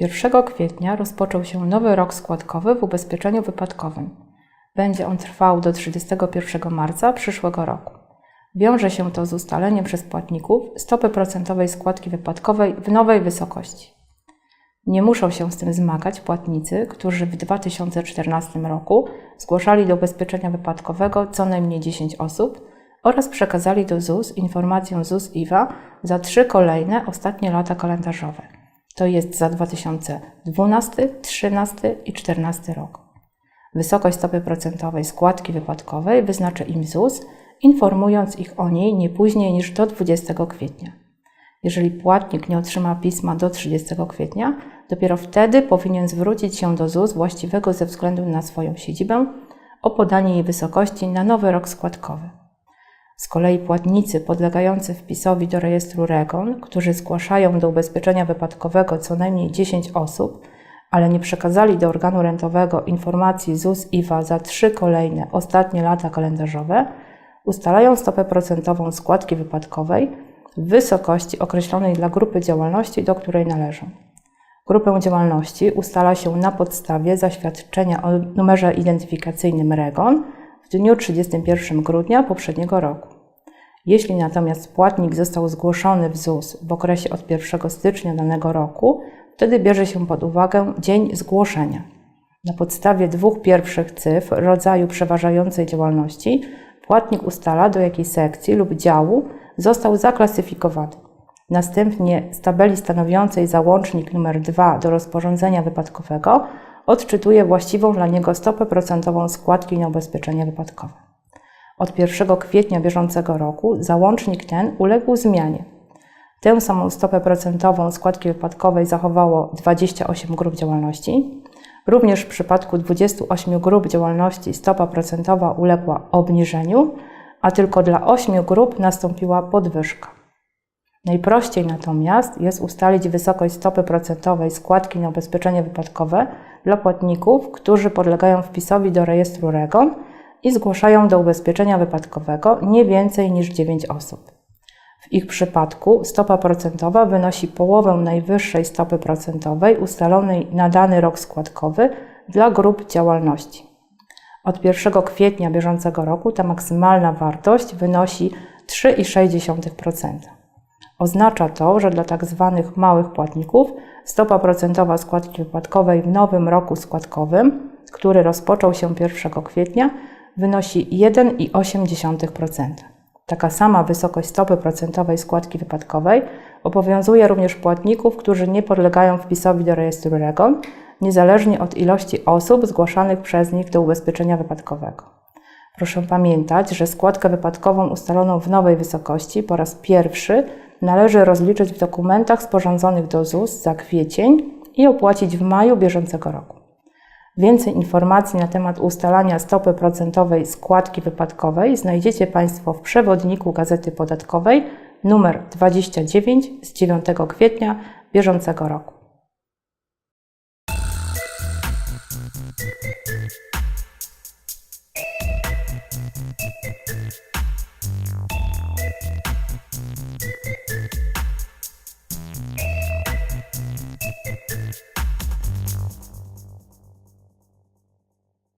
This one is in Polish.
1 kwietnia rozpoczął się nowy rok składkowy w ubezpieczeniu wypadkowym. Będzie on trwał do 31 marca przyszłego roku. Wiąże się to z ustaleniem przez płatników stopy procentowej składki wypadkowej w nowej wysokości. Nie muszą się z tym zmagać płatnicy, którzy w 2014 roku zgłaszali do ubezpieczenia wypadkowego co najmniej 10 osób oraz przekazali do ZUS informację ZUS-IWA za trzy kolejne ostatnie lata kalendarzowe. To jest za 2012, 2013 i 2014 rok. Wysokość stopy procentowej składki wypadkowej wyznaczy im ZUS, informując ich o niej nie później niż do 20 kwietnia. Jeżeli płatnik nie otrzyma pisma do 30 kwietnia, dopiero wtedy powinien zwrócić się do ZUS właściwego ze względu na swoją siedzibę o podanie jej wysokości na nowy rok składkowy. Z kolei płatnicy podlegający wpisowi do rejestru REGON, którzy zgłaszają do ubezpieczenia wypadkowego co najmniej 10 osób, ale nie przekazali do organu rentowego informacji ZUS-IWA za trzy kolejne ostatnie lata kalendarzowe, ustalają stopę procentową składki wypadkowej w wysokości określonej dla grupy działalności, do której należą. Grupę działalności ustala się na podstawie zaświadczenia o numerze identyfikacyjnym REGON w dniu 31 grudnia poprzedniego roku. Jeśli natomiast płatnik został zgłoszony w ZUS w okresie od 1 stycznia danego roku, wtedy bierze się pod uwagę dzień zgłoszenia. Na podstawie dwóch pierwszych cyfr rodzaju przeważającej działalności płatnik ustala, do jakiej sekcji lub działu został zaklasyfikowany. Następnie z tabeli stanowiącej załącznik nr 2 do rozporządzenia wypadkowego odczytuje właściwą dla niego stopę procentową składki na ubezpieczenie wypadkowe. Od 1 kwietnia bieżącego roku załącznik ten uległ zmianie. Tę samą stopę procentową składki wypadkowej zachowało 28 grup działalności. Również w przypadku 28 grup działalności stopa procentowa uległa obniżeniu, a tylko dla 8 grup nastąpiła podwyżka. Najprościej natomiast jest ustalić wysokość stopy procentowej składki na ubezpieczenie wypadkowe dla płatników, którzy podlegają wpisowi do rejestru REGON i zgłaszają do ubezpieczenia wypadkowego nie więcej niż 9 osób. W ich przypadku stopa procentowa wynosi połowę najwyższej stopy procentowej ustalonej na dany rok składkowy dla grup działalności. Od 1 kwietnia bieżącego roku ta maksymalna wartość wynosi 3,6%. Oznacza to, że dla tzw. małych płatników stopa procentowa składki wypadkowej w nowym roku składkowym, który rozpoczął się 1 kwietnia, wynosi 1,8%. Taka sama wysokość stopy procentowej składki wypadkowej obowiązuje również płatników, którzy nie podlegają wpisowi do rejestru REGON, niezależnie od ilości osób zgłaszanych przez nich do ubezpieczenia wypadkowego. Proszę pamiętać, że składkę wypadkową ustaloną w nowej wysokości po raz pierwszy należy rozliczyć w dokumentach sporządzonych do ZUS za kwiecień i opłacić w maju bieżącego roku. Więcej informacji na temat ustalania stopy procentowej składki wypadkowej znajdziecie Państwo w przewodniku Gazety Podatkowej numer 29 z 9 kwietnia bieżącego roku.